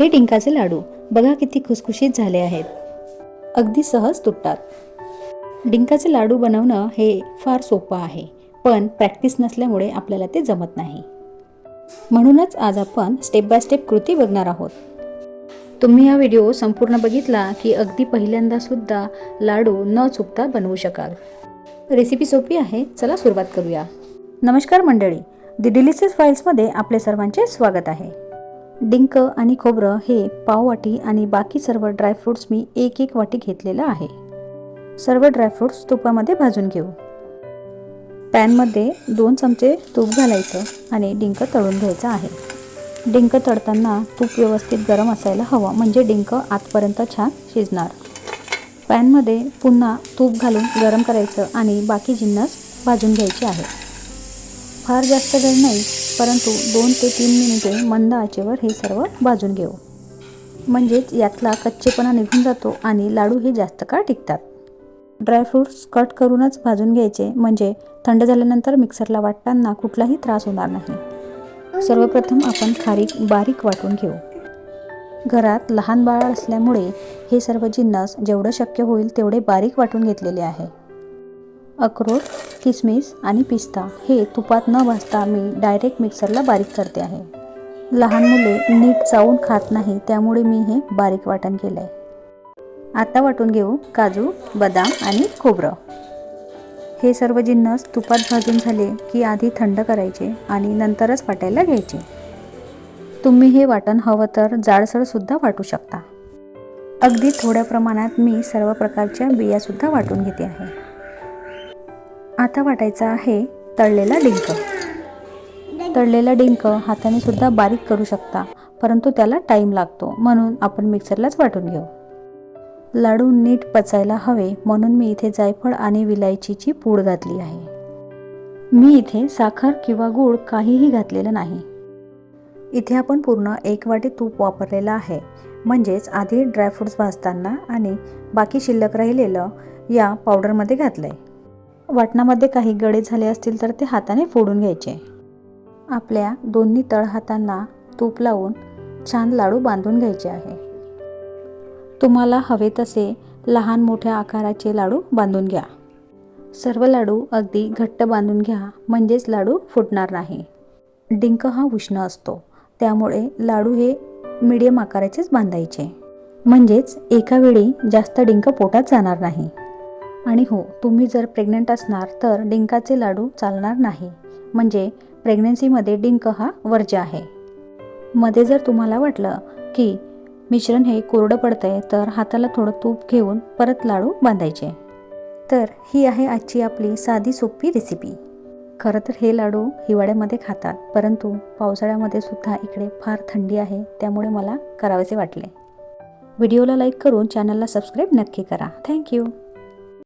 हे डिंकाचे लाडू बघा किती खुसखुशीत झाले आहेत. अगदी सहज तुटतात. डिंकाचे लाडू बनवणं हे फार सोपं आहे पण प्रॅक्टिस नसल्यामुळे आपल्याला ते जमत नाही. म्हणूनच आज आपण स्टेप बाय स्टेप कृती बघणार आहोत. तुम्ही हा व्हिडिओ संपूर्ण बघितला की अगदी पहिल्यांदा सुद्धा लाडू न चुकता बनवू शकाल. रेसिपी सोपी आहे चला सुरुवात करूया. नमस्कार मंडळी दि डिलिशियस फाईल्समध्ये आपले सर्वांचे स्वागत आहे. डिंक आणि खोबरं हे पाव वाटी आणि बाकी सर्व ड्रायफ्रूट्स मी एक एक वाटी घेतलेलं आहे. सर्व ड्रायफ्रूट्स तुपामध्ये भाजून घेऊ. पॅनमध्ये दोन चमचे तूप घालायचं आणि डिंक तळून घ्यायचं आहे. डिंक तळताना तूप व्यवस्थित गरम असायला हवं म्हणजे डिंक आतपर्यंत छान शिजणार. पॅनमध्ये पुन्हा तूप घालून गरम करायचं आणि बाकी जिन्नस भाजून घ्यायची आहे. फार जास्त वेळ नाही परंतु दोन ते तीन मिनिटे मंद आचेवर हे सर्व भाजून घेऊ. म्हणजेच यातला कच्चेपणा निघून जातो आणि लाडू हे जास्त काळ टिकतात. ड्रायफ्रूट्स कट करूनच भाजून घ्यायचे म्हणजे थंड झाल्यानंतर मिक्सरला वाटताना कुठलाही त्रास होणार नाही. सर्वप्रथम आपण खारीक बारीक वाटून घेऊ. घरात लहान बाळ असल्यामुळे हे सर्व जिन्नस जेवढं शक्य होईल तेवढे बारीक वाटून घेतलेले आहे. अक्रोड किसमिस आणि पिस्ता हे तुपात न भाजता मी डायरेक्ट मिक्सरला बारीक करते आहे. लहान मुले नीट चावून खात नाही त्यामुळे मी हे बारीक वाटण केलं आहे आता वाटून घेऊ काजू बदाम आणि खोबरं. हे सर्व जिन्नस तुपात भाजून झाले की आधी थंड करायचे आणि नंतरच वाटायला घ्यायचे. तुम्ही हे वाटण हवं तर जाडसरसुद्धा वाटू शकता. अगदी थोड्या प्रमाणात मी सर्व प्रकारच्या बियासुद्धा वाटून घेते आहे. आता वाटायचा आहे तळलेला डिंक. तळलेला डिंक हाताने सुद्धा बारीक करू शकता परंतु त्याला टाईम लागतो म्हणून आपण मिक्सरलाच वाटून घेऊ. लाडू नीट पचायला हवे म्हणून मी इथे जायफळ आणि विलायचीची पूड घातली आहे. मी इथे साखर किंवा गूळ काहीही घातलेलं नाही. इथे आपण पूर्ण एक वाटी तूप वापरलेलं आहे म्हणजेच आधी ड्रायफ्रूट्स भाजताना आणि बाकी शिल्लक राहिलेलं या पावडरमध्ये घातलं आहे वाटणामध्ये काही गळे झाले असतील तर ते हाताने फोडून घ्यायचे. आपल्या दोन्ही तळ हातांना तूप लावून छान लाडू बांधून घ्यायचे आहे. तुम्हाला हवे तसे लहान मोठ्या आकाराचे लाडू बांधून घ्या. सर्व लाडू अगदी घट्ट बांधून घ्या म्हणजेच लाडू फुटणार नाही. डिंक हा उष्ण असतो त्यामुळे लाडू हे मीडियम आकाराचेच बांधायचे. म्हणजेच एका वेळी जास्त डिंक पोटात जाणार नाही. आणि हो तुम्ही जर प्रेग्नंट असणार तर डिंकाचे लाडू चालणार नाही. म्हणजे प्रेग्नन्सीमध्ये डिंक हा वर्ज्य आहे. मध्ये जर तुम्हाला वाटलं की मिश्रण हे कोरडं पडतंय तर हाताला थोडं तूप घेऊन परत लाडू बांधायचे. तर ही आहे आजची आपली साधी सोपी रेसिपी खरं तर हे लाडू हिवाळ्यामध्ये खातात परंतु पावसाळ्यामध्ये सुद्धा इकडे फार थंडी आहे त्यामुळे मला करावेसे वाटले. व्हिडिओला लाईक करून चॅनलला सबस्क्राईब नक्की करा. थँक्यू